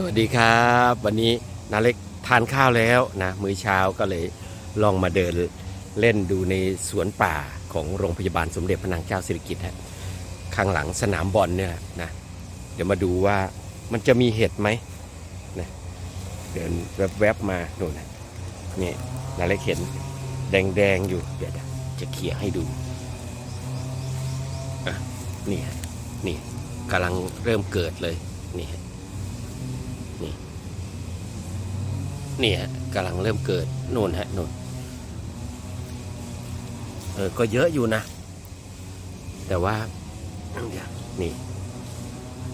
สวัสดีครับ วันนี้นาเล็กทานข้าวแล้วนะมื้อเช้าก็เลยลองมาเดินเล่นดูในสวนป่าของโรงพยาบาลสมเด็จพระนางเจ้าสิริกิติ์ฮะข้างหลังสนามบอลเนี่ยนะเดี๋ยวมาดูว่ามันจะมีเห็ดไหมนะเดินแวบๆมาโน่นนะนี่นาเล็กเห็นแดงๆอยู่เดี๋ยวจะเขี่ยให้ดูอะนี่ฮะนี่กำลังเริ่มเกิดเลยนี่ฮะ นี่ฮะกำลังเริ่มเกิดนู่นฮะนู่นเออก็เยอะอยู่นะ แต่ว่าเดี๋ยวนี่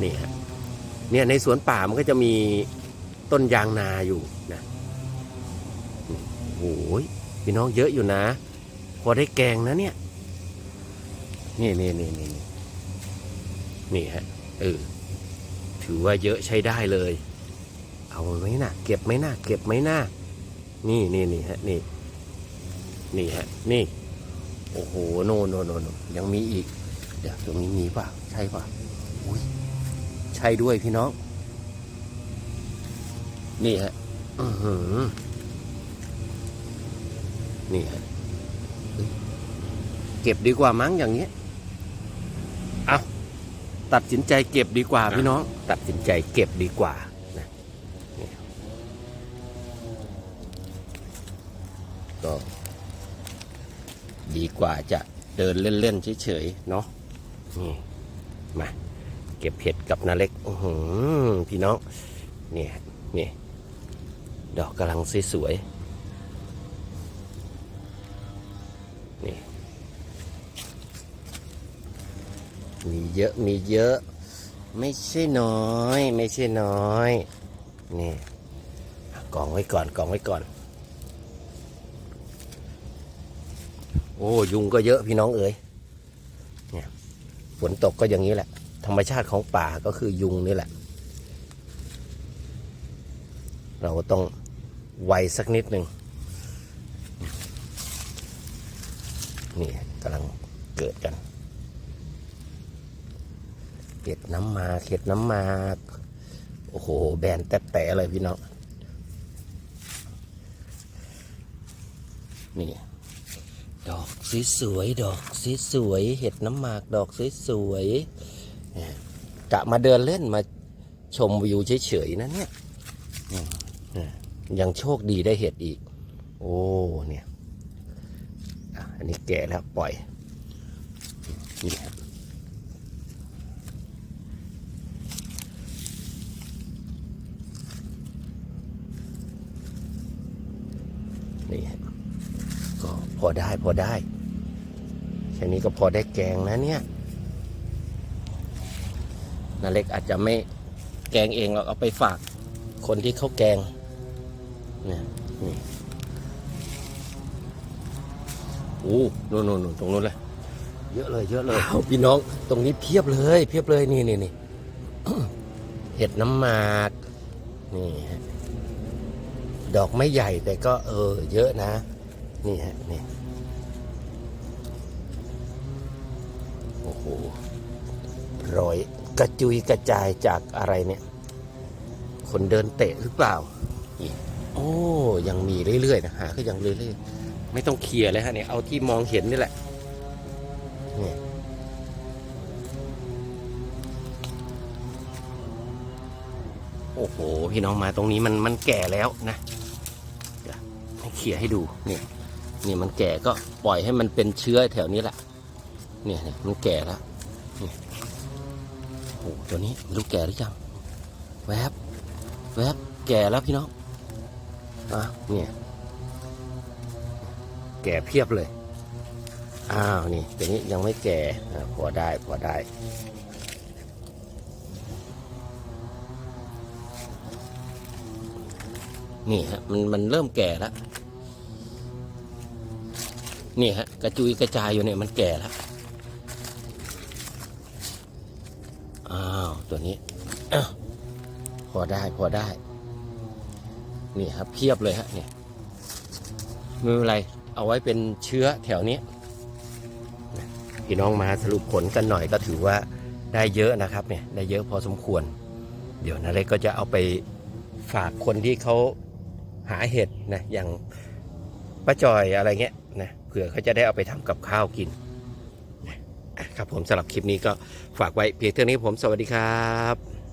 นี่ฮะเนี่ยในสวนป่ามันก็จะมีต้นยางนาอยู่นะโอ้โหพี่น้องเยอะอยู่นะ พอได้แกงนะเนี่ย นี่นี่นี่นี่นี่นี่ฮะเออถือว่าเยอะใช้ได้เลย เอาไหมนะเก็บไหมนะเก็บไหมนะนี่นี่นี่ฮะ นี่ นี่ฮะ นี่ โอ้โห โนโนโนโนยังมีอีก เดี๋ยวตรงนี้มีป่ะ ใช่ป่ะ อุ้ย ใช่ด้วยพี่น้อง นี่ฮะ อือหือ นี่ฮะเฮ้ยเก็บดีกว่ามั้งอย่างเงี้ย เอาตัดสินใจเก็บดีกว่าพี่น้อง ตัดสินใจเก็บดีกว่า ก็ ดีกว่าจะเดินเล่น ๆ เฉย ๆ เนาะนี่มา เก็บเห็ดกับนาเล็กอื้อหือพี่น้องนี่นี่ดอกกำลังสวยๆนี่มีเยอะมีเยอะ ไม่ใช่น้อย ไม่ใช่น้อย นี่กองไว้ก่อนกองไว้ก่อน โอ้ยุงก็เยอะพี่น้องเอ๋ยเนี่ยฝนตกก็อย่างนี้แหละ ธรรมชาติของป่าก็คือยุงนี่แหละ เราต้องไวสักนิดหนึ่งนี่กำลังเกิดกันเห็ดน้ำมาเห็ดน้ำมาโอ้โห แบนแตะเลยพี่น้องนี่ ดอกสวยๆดอกสวยๆเห็ดน้ำหมากดอกสวยๆนี่ยกะมาเดินเล่นมาชมวิวเฉยๆนะเนี่ยอืมเนี่ยยังโชคดีได้เห็ดอีก โอ้เนี่ยอันนี้แก่แล้วปล่อยนี่ครับนี่ฮะ ก็พ อได้พอได้แค่นี้ก็พอได้แกงนะเนี่ยนาเล็กอาจจะไม่แกงเองหรอกเอาไปฝากคนที่เขาแกงเนี่ยนี่โอ้นู่นนู่นตรงนู้นเลยเยอะเลยเยอะเลยอ้าวพี่น้องตรงนี้เพียบเลยเพียบเลยนี่นี่นี่เห็ดน้ำหมากนี่ดอกไม่ใหญ่แต่ก็เออ เยอะนะ นี่ฮะนี่โอ้โหรอยกระจุยกระจายจากอะไรเนี่ย คนเดินเตะหรือเปล่าโอ้ยังมีเรื่อยๆนะหาก็ยังเรื่อยๆไม่ต้องเคลียร์เลยฮะเนี่ยเอาที่มองเห็นนี่แหละนี่โอ้โห พี่น้องมาตรงนี้มันมันแก่แล้วนะเดี๋ยวให้เคลียร์ให้ดูนี่ นี่มันแก่ก็ปล่อยให้มันเป็นเชื้อแถวนี้แหละเนี่ยเนี่ยมันแก่แล้วโอ้ตัวนี้ไม่รู้แก่หรือยังแวบแวบแก่แล้วพี่น้องอะเนี่ยแก่เพียบเลย อ้าวนี่ตัวนี้ยังไม่แก่พอได้พอได้นี่ฮะมันมันเริ่มแก่แล้ว นี่ฮะกระจุยกระจายอยู่เนี่ยมันแก่แล้วอ้าวตัวนี้อพอได้พอได้ นี่ครับเพียบเลยฮะเนี่ยไม่เป็นไรเอาไว้เป็นเชื้อแถวนี้พี่น้องมาสรุปผลกันหน่อยก็ถือว่าได้เยอะนะครับเนี่ยได้เยอะพอสมควร เดี๋ยวนาเล็กก็จะเอาไปฝากคนที่เขาหาเห็ดนะอย่างป้าจอยอะไรเงี้ย ผื่อเขาจะได้เอาไปทำกับข้าวกินนะครับผมสำหรับคลิปนี้ก็ฝากไว้เพียงเท่านี้ผมสวัสดีครับ